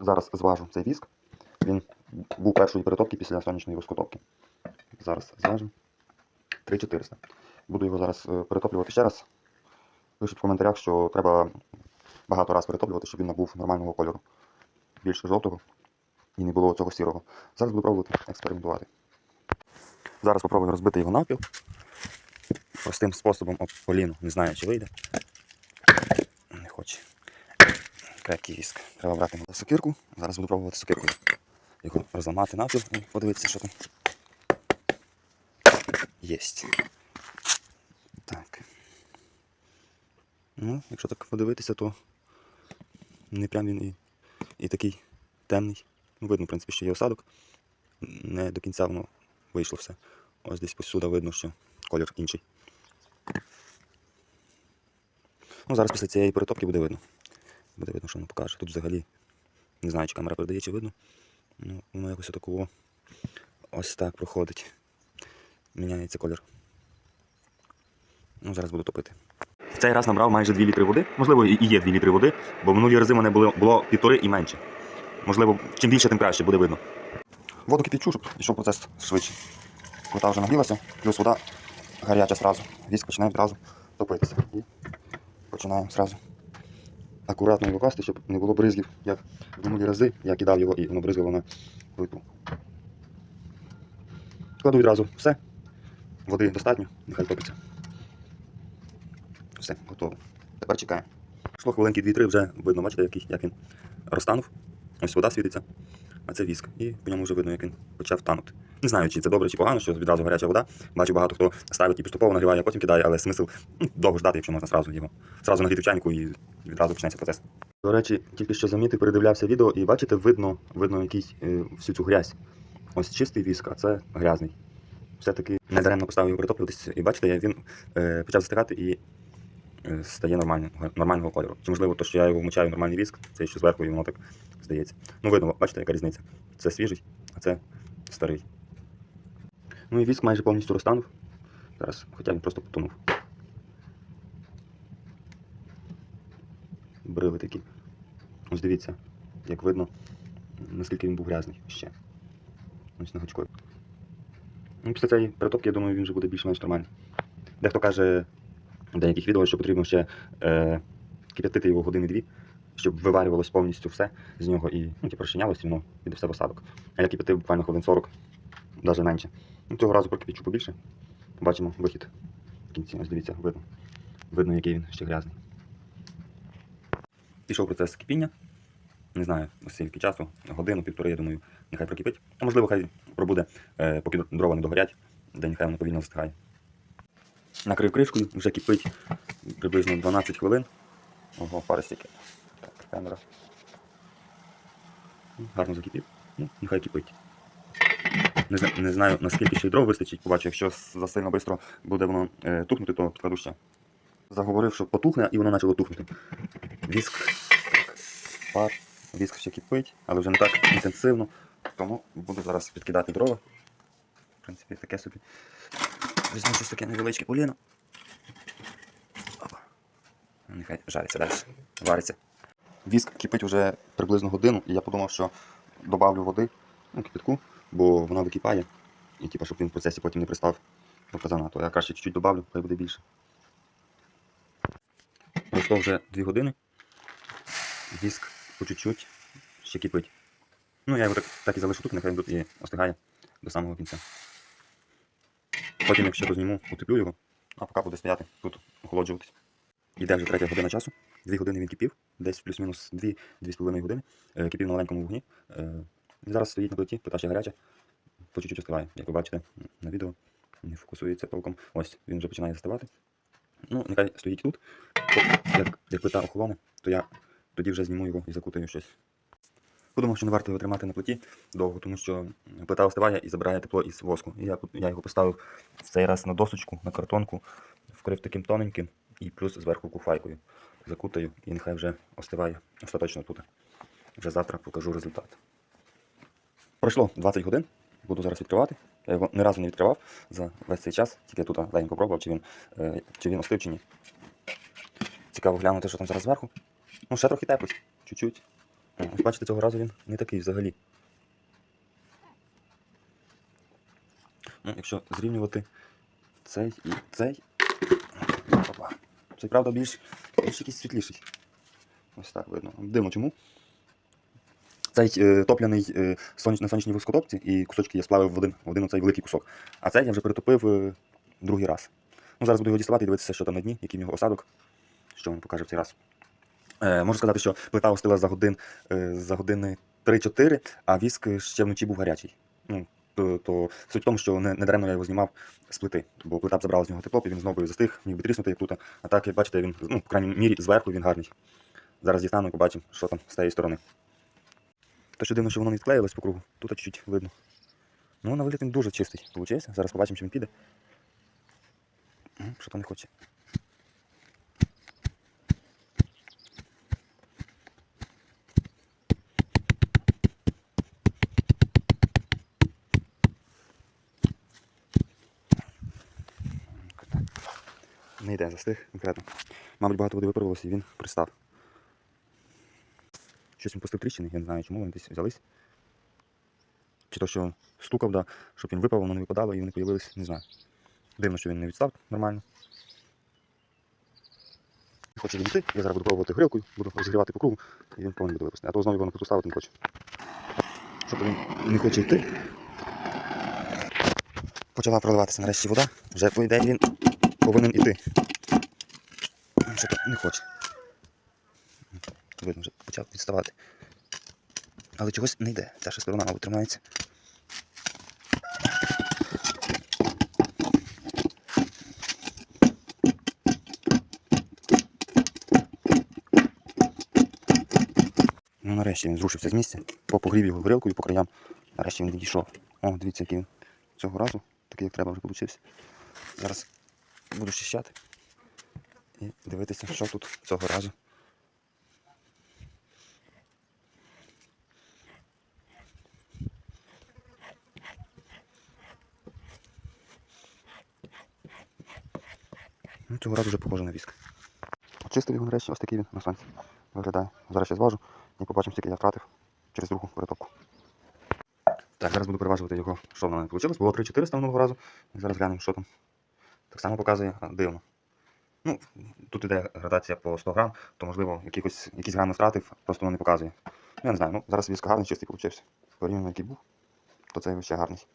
Зараз зважу цей віск. Він був першої перетопки після сонячної воскотопки. Зараз зважимо. 3400. Буду його зараз е, перетоплювати ще раз. Пишіть в коментарях, що треба багато раз перетоплювати, щоб він набув нормального кольору. Більше жовтого і не було цього сірого. Зараз буду пробувати експериментувати. Зараз спробую розбити його навпіл. Простим способом об коліно. Не знаю, чи вийде. Крепкий віск. Треба брати сокирку. Зараз буду пробувати сокиркою. Його розламати навпіл і подивитися, що там. Єсть. Так. Ну, якщо так подивитися, то не прям він і, і такий темний. Ну, видно, в принципі, що є осадок. Не до кінця воно вийшло все. Ось десь посюди видно, що колір інший. Ну, зараз після цієї перетопки буде видно. Буде видно, що воно покаже. Тут взагалі не знаю, чи камера передає, чи видно. Ну, воно якось отакого ось так проходить. Міняється колір. Ну, зараз буду топити. В цей раз набрав майже 2 літри води. Можливо, і є 2 літри води, бо минулі рази в мене було, було півтори і менше. Можливо, чим більше, тим краще, буде видно. Воду кипячу, щоб пішов процес швидше. Вода вже нагрілася, плюс вода гаряча зразу. Віск починає одразу топитися. І починаємо зразу акуратно його класти, щоб не було бризгів, як в минулі рази. Я кидав його і воно бризгало на плиту. Кладу відразу все. Води достатньо, нехай топиться. Все, готово. Тепер чекаємо. Шло хвилинки 2-3, вже видно, бачите, як він розтанув. Ось вода світиться, а це віск. І по ньому вже видно, як він почав танути. Не знаю, чи це добре, чи погано, що відразу гаряча вода. Бачу, багато хто ставить і поступово нагріває, а потім кидає, але смисл ну, довго ждати, якщо можна зразу його. Зразу нагріти в чайнику і відразу почнеться процес. До речі, тільки що замітив, передивлявся відео, і бачите, видно, видно якийсь е, всю цю грязь. Ось чистий віск, а це грязний. Все-таки недаремно поставив його притоплюватися, і бачите, він е, почав застигати і стає нормального, нормального кольору. Чи можливо, то, що я його вмочаю в нормальний віск, це ще зверху, і воно так здається. Ну, видно, бачите, яка різниця. Це свіжий, а це старий. Ну і віск майже повністю розтанув. Зараз, хоча він просто потонув. Брили такі. Ось дивіться, як видно, наскільки він був грязний ще. Ось на. Ну, після цієї перетопки, я думаю, він вже буде більш-менш нормальний. Дехто каже деяких відео, що потрібно ще е, кип'ятити його години-дві, щоб виварювалось повністю все з нього і ну, типу, розчинялось, і воно піде все в осадок. А я кип'ятив буквально хвилин 40, навіть менше. Ну, цього разу прокипячу побільше. Бачимо вихід в кінці. Ось дивіться, видно. Видно, який він ще грязний. Пішов процес кипіння. Не знаю, скільки часу, годину, півтори, я думаю, нехай прокипить. А можливо, хай пробуде, е, поки дрова не догорять, де нехай воно повільно застигає. Накрив кришкою, вже кипить приблизно 12 хвилин. Ого, пари стільки. Так, камера. Гарно закипів. Ну, нехай кипить. Не, зна- не знаю, наскільки ще й дров вистачить, побачу, якщо засильно швидко буде воно е, тухнути, то підкладу ще. Заговорив, що потухне, і воно почало тухнути. Віск, пар, віск ще кипить, але вже не так інтенсивно. Тому буду зараз підкидати дрова. В принципі, таке собі. Візьму щось таке невеличке поліно. Опа. Нехай жариться далі. Вариться. Віск кипить вже приблизно годину, і я подумав, що добавлю води, ну, кипятку, бо вона википає. І типу, щоб він в процесі потім не пристав до то я краще чуть-чуть добавлю, хай буде більше. Пройшло вже 2 години. Віск по чуть-чуть ще кипить. Ну, я його так, так і залишу тут, нехай він тут і остигає до самого кінця. Потім, якщо дозніму, утеплю його, а поки буде стояти тут, охолоджуватись. Іде вже третя година часу. Дві години він кипів, десь плюс-мінус 2-2,5 години. Е, Кипів на маленькому вогні. Е, Зараз стоїть на плиті, плита гаряча, по чуть-чуть остиває. Як ви бачите на відео, не фокусується толком. Ось він вже починає заставати. Ну, нехай стоїть тут. Як, як плита охолоне, то я тоді вже зніму його і закутаю щось. Подумав, що не варто його тримати на плиті довго, тому що плита остиває і забирає тепло із воску. І я, я його поставив в цей раз на досочку, на картонку, вкрив таким тоненьким і плюс зверху куфайкою. Закутаю і нехай вже остиває остаточно тут. Вже завтра покажу результат. Пройшло 20 годин, буду зараз відкривати. Я його ні разу не відкривав за весь цей час, тільки тут легенько пробував, чи він, е, чи він остив, чи ні. Цікаво глянути, що там зараз зверху. Ну, ще трохи теплить, чуть-чуть. Ось бачите, цього разу він не такий взагалі. Ну, якщо зрівнювати цей і цей. Опа. Цей, правда, більш, більш якийсь світліший. Ось так видно. Дивно чому. Цей е, топляний е, соняч, на сонячній вискотопці і кусочки я сплавив в один, в один оцей великий кусок. А цей я вже перетопив е, другий раз. Ну, зараз буду його діставати і дивитися, що там на дні, який в нього осадок, що він покаже в цей раз. Е, можу сказати, що плита остила за, годин, е, за години 3-4, а віск ще вночі був гарячий. Ну, то, то суть в тому, що не, не даремно я його знімав з плити, бо плита б забрала з нього тепло, і він знову застиг, міг би тріснути, як тут. А так, як бачите, він, ну, в крайній мірі, зверху він гарний. Зараз дістану і побачимо, що там з тієї сторони. Те, що дивно, що воно не відклеїлось по кругу, тут чуть-чуть видно. Ну, на вигляд він дуже чистий получився. Зараз побачимо, чи він піде. Що там не хоче. Не йде, застиг конкретно. Мабуть, багато води випарувалося і він пристав. Щось він пустив тріщини, я не знаю, чому вони десь взялись. Чи то, що стукав, да, щоб він випав, воно не випадало і вони появились, не знаю. Дивно, що він не відстав нормально. Хоче відійти, я зараз буду пробувати грілкою, буду розігрівати по кругу, і він повинен буде випустити. А то знову його на плиту ставити не хоче. Щоб він не хоче йти. Почала проливатися нарешті вода, вже по ідеї він повинен іти. Що то не хоче. Видно, вже почав відставати. Але чогось не йде. Ще сторона, мабуть, тримається. Ну, нарешті він зрушився з місця, попогрів його грілкою по краям. Нарешті він відійшов. О, дивіться, який він цього разу, такий як треба вже получився. Зараз буду щищати і дивитися, що тут цього разу. Ну, цього разу вже похоже на віск. Очистив його нарешті, ось такий він на сонці виглядає. Зараз я зважу і побачимо, скільки я втратив через другу перетопку. Так, зараз буду переважувати його, що в мене вийшло. Було 3400 минулого разу. Зараз глянемо, що там. Так само показує, дивно. Ну, тут іде градація по 100 грам, то можливо якихось, якісь грами втратив, просто воно не показує. Ну, я не знаю, ну зараз віск гарний, чистий получився. Порівняно, який був, то цей ще гарний.